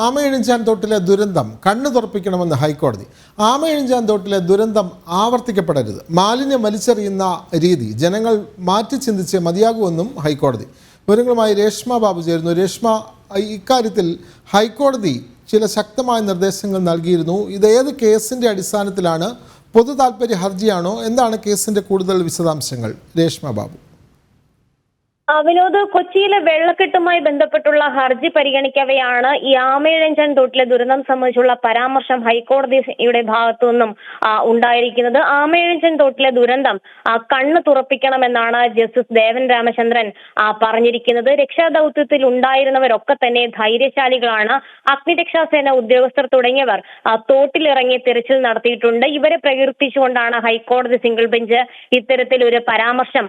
ആമയിഴിഞ്ചാൻ തോട്ടിലെ ദുരന്തം കണ്ണു തുറപ്പിക്കണമെന്ന് ഹൈക്കോടതി. ആമയിഴിഞ്ചാൻ തോട്ടിലെ ദുരന്തം ആവർത്തിക്കപ്പെടരുത്. മാലിന്യം വലിച്ചെറിയുന്ന രീതി ജനങ്ങൾ മാറ്റി ചിന്തിച്ച് മതിയാകുമെന്നും ഹൈക്കോടതി. വിവരങ്ങളുമായി രേഷ്മ ബാബു ചേരുന്നു. രേഷ്മ ഇക്കാര്യത്തിൽ ഹൈക്കോടതി ചില ശക്തമായ നിർദ്ദേശങ്ങൾ നൽകിയിരുന്നു. ഇത് ഏത് കേസിന്റെ അടിസ്ഥാനത്തിലാണ്? പൊതു താൽപ്പര്യ ഹർജിയാണോ? എന്താണ് കേസിന്റെ കൂടുതൽ വിശദാംശങ്ങൾ? രേഷ്മ ബാബു. വിനോദ് കൊച്ചിയിലെ വെള്ളക്കെട്ടുമായി ബന്ധപ്പെട്ടുള്ള ഹർജി പരിഗണിക്കവെയാണ് ഈ ആമയിഴഞ്ചൻ തോട്ടിലെ ദുരന്തം സംബന്ധിച്ചുള്ള പരാമർശം ഹൈക്കോടതിയുടെ ഭാഗത്തു നിന്നും ഉണ്ടായിരിക്കുന്നത്. ആമയിഴഞ്ചൻ തോട്ടിലെ ദുരന്തം കണ്ണ് തുറപ്പിക്കണമെന്നാണ് ജസ്റ്റിസ് ദേവൻ രാമചന്ദ്രൻ പറഞ്ഞിരിക്കുന്നത്. രക്ഷാദൌത്യത്തിൽ ഉണ്ടായിരുന്നവരൊക്കെ തന്നെ ധൈര്യശാലികളാണ്. അഗ്നിരക്ഷാസേന ഉദ്യോഗസ്ഥർ തുടങ്ങിയവർ തോട്ടിലിറങ്ങി തിരച്ചിൽ നടത്തിയിട്ടുണ്ട്. ഇവരെ പ്രകീർത്തിച്ചുകൊണ്ടാണ് ഹൈക്കോടതി സിംഗിൾ ബെഞ്ച് ഇത്തരത്തിൽ ഒരു പരാമർശം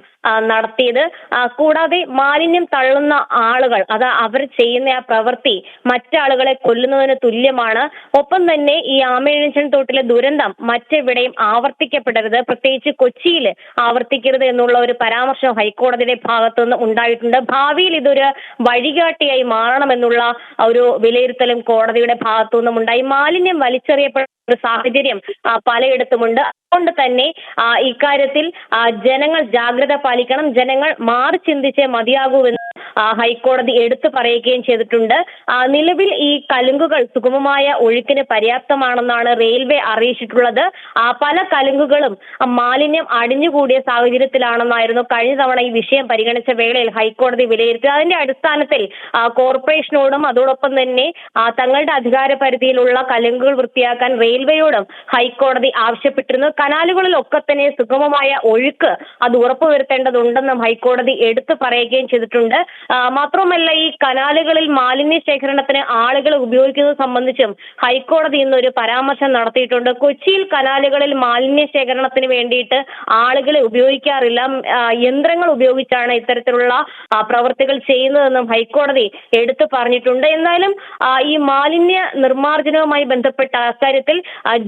നടത്തിയത്. ആ, കൂടാതെ മാലിന്യം തള്ളുന്ന ആളുകൾ അത് അവർ ചെയ്യുന്ന ആ പ്രവൃത്തി മറ്റാളുകളെ കൊല്ലുന്നതിന് തുല്യമാണ്. ഒപ്പം തന്നെ ഈ ആമയിഴഞ്ചൻ തോട്ടിലെ ദുരന്തം മറ്റെവിടെയും ആവർത്തിക്കപ്പെടരുത്. പ്രത്യേകിച്ച് കൊച്ചിയിൽ ആവർത്തിക്കരുത് എന്നുള്ള ഒരു പരാമർശം ഹൈക്കോടതിയുടെ ഭാഗത്തു നിന്ന് ഉണ്ടായിട്ടുണ്ട്. ഭാവിയിൽ ഇതൊരു വഴികാട്ടിയായി മാറണമെന്നുള്ള ഒരു വിലയിരുത്തലും കോടതിയുടെ ഭാഗത്തു നിന്നും ഉണ്ടായി മാലിന്യം വലിച്ചെറിയപ്പെടുന്ന ഒരു സാഹചര്യം പലയിടത്തുമുണ്ട്. അതുകൊണ്ട് തന്നെ ഇക്കാര്യത്തിൽ ജനങ്ങൾ ജാഗ്രത പാലിക്കണം. ജനങ്ങൾ മാറി ചിന്തിച്ചേ മതിയാകൂവെന്ന് ഹൈക്കോടതി എടുത്തു പറയുകയും ചെയ്തിട്ടുണ്ട്. നിലവിൽ ഈ കലുങ്കുകൾ സുഗമമായ ഒഴുക്കിന് പര്യാപ്തമാണെന്നാണ് റെയിൽവേ അറിയിച്ചിട്ടുള്ളത്. പല കലുങ്കുകളും മാലിന്യം അടിഞ്ഞുകൂടിയ സാഹചര്യത്തിലാണെന്നായിരുന്നു കഴിഞ്ഞ തവണ ഈ വിഷയം പരിഗണിച്ച വേളയിൽ ഹൈക്കോടതി വിലയിരുത്തി അതിന്റെ അടിസ്ഥാനത്തിൽ കോർപ്പറേഷനോടും അതോടൊപ്പം തന്നെ തങ്ങളുടെ അധികാര പരിധിയിലുള്ള കലുങ്കുകൾ വൃത്തിയാക്കാൻ റെയിൽവേയോടും ഹൈക്കോടതി ആവശ്യപ്പെട്ടിരുന്നു. കനാലുകളിലൊക്കെ തന്നെ സുഗമമായ ഒഴുക്ക് അത് ഉറപ്പുവരുത്തേണ്ടതുണ്ടെന്നും ഹൈക്കോടതി എടുത്തു പറയുകയും ചെയ്തിട്ടുണ്ട്. ആ, മാത്രമല്ല ഈ കനാലുകളിൽ മാലിന്യ ശേഖരണത്തിന് ആളുകൾ ഉപയോഗിക്കുന്നത് സംബന്ധിച്ചും ഹൈക്കോടതി ഇന്ന് ഒരു പരാമർശം നടത്തിയിട്ടുണ്ട്. കൊച്ചിയിൽ കനാലുകളിൽ മാലിന്യ ശേഖരണത്തിന് വേണ്ടിയിട്ട് ആളുകളെ ഉപയോഗിക്കാറില്ല. യന്ത്രങ്ങൾ ഉപയോഗിച്ചാണ് ഇത്തരത്തിലുള്ള പ്രവൃത്തികൾ ചെയ്യുന്നതെന്നും ഹൈക്കോടതി എടുത്തു പറഞ്ഞിട്ടുണ്ട്. എന്നാലും ഈ മാലിന്യ നിർമ്മാർജനവുമായി ബന്ധപ്പെട്ട അക്കാര്യത്തിൽ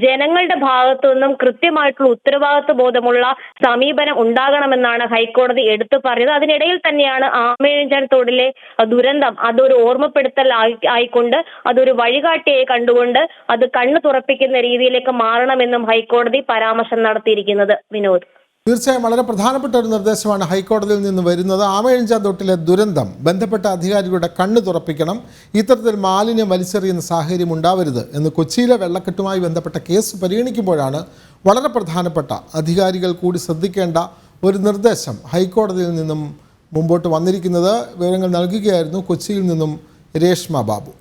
ജനങ്ങളുടെ ഭാഗത്തു നിന്നും കൃത്യമായിട്ടുള്ള ഉത്തരവാദിത്വ ബോധമുള്ള സമീപനം ഉണ്ടാകണമെന്നാണ് ഹൈക്കോടതി എടുത്തു പറഞ്ഞത്. അതിനിടയിൽ തന്നെയാണ് ആമേഴഞ്ചാൻ തോടിലെ ദുരന്തം അതൊരു ഓർമ്മപ്പെടുത്തൽ ആയി- ആയിക്കൊണ്ട് അതൊരു വഴികാട്ടിയായി കണ്ടുകൊണ്ട് അത് കണ്ണു തുറപ്പിക്കുന്ന രീതിയിലേക്ക് മാറണമെന്നും ഹൈക്കോടതി പരാമർശം നടത്തിയിരിക്കുന്നത് വിനോദ്. തീർച്ചയായും വളരെ പ്രധാനപ്പെട്ട ഒരു നിർദ്ദേശമാണ് ഹൈക്കോടതിയിൽ നിന്ന് വരുന്നത്. ആമയഞ്ച തൊട്ടിലെ ദുരന്തം ബന്ധപ്പെട്ട അധികാരികളുടെ കണ്ണ് തുറപ്പിക്കണം. ഇത്തരത്തിൽ മാലിന്യം വലിച്ചെറിയുന്ന സാഹചര്യം ഉണ്ടാവരുത് എന്ന് കൊച്ചിയിലെ വെള്ളക്കെട്ടുമായി ബന്ധപ്പെട്ട കേസ് പരിഗണിക്കുമ്പോഴാണ് വളരെ പ്രധാനപ്പെട്ട അധികാരികൾ കൂടി ശ്രദ്ധിക്കേണ്ട ഒരു നിർദ്ദേശം ഹൈക്കോടതിയിൽ നിന്നും മുമ്പോട്ട് വന്നിരിക്കുന്നത് വിവരങ്ങൾ നൽകുകയായിരുന്നു കൊച്ചിയിൽ നിന്നും രേഷ്മ ബാബു.